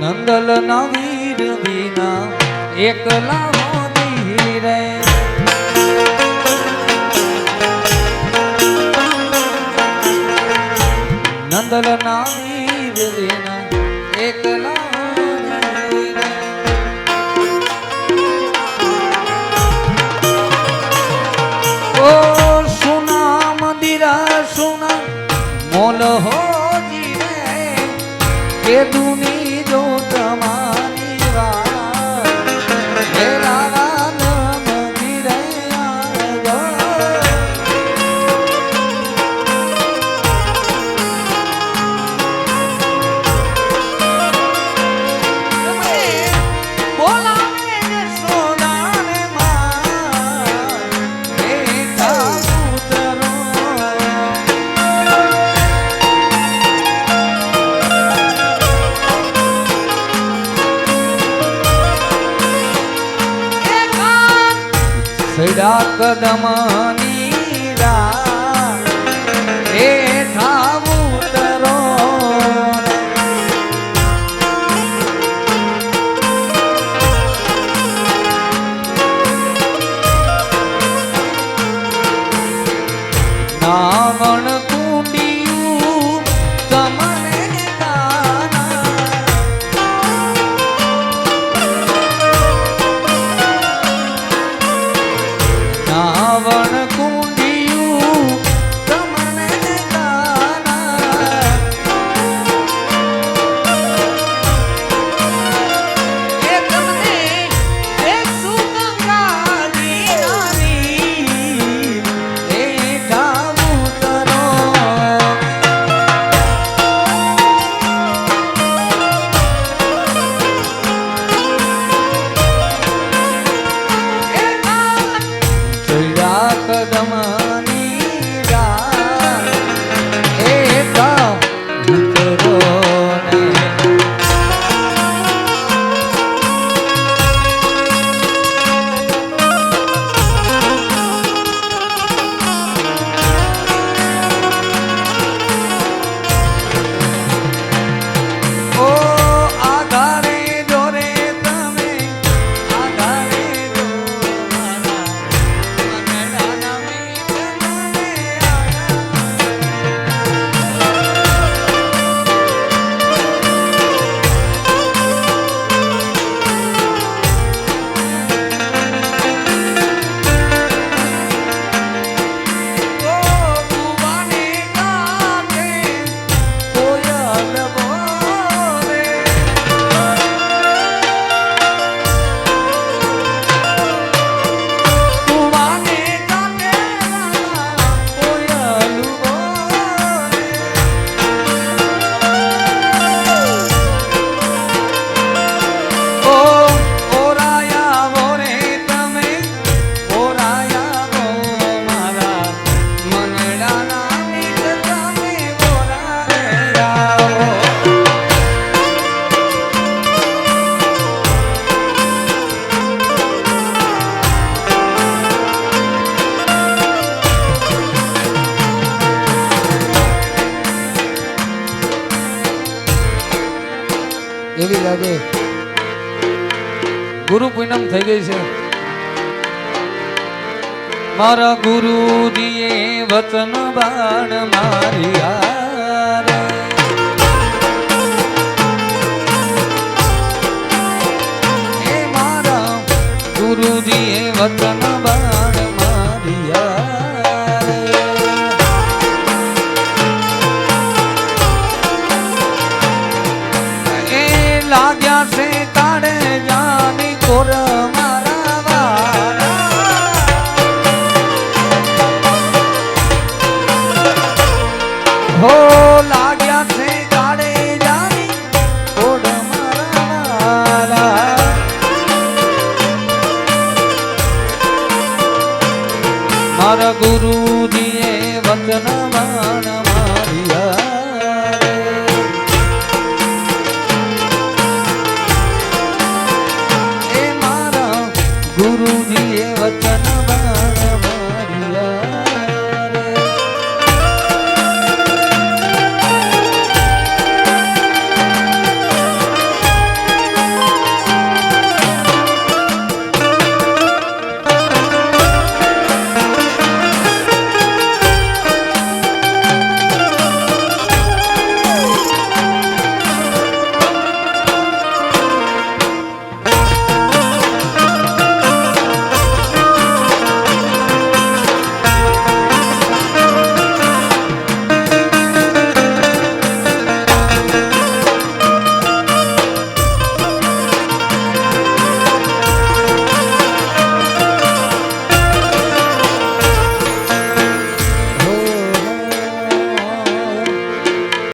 નંદલ ના વીર વિના એકલા નંદલ ના વીર વિના સડા કદમની રા એવી લાગે. ગુરુ પૂનમ થઈ ગઈ છે. મારા ગુરુ દિયે વતન બાણ મારી. por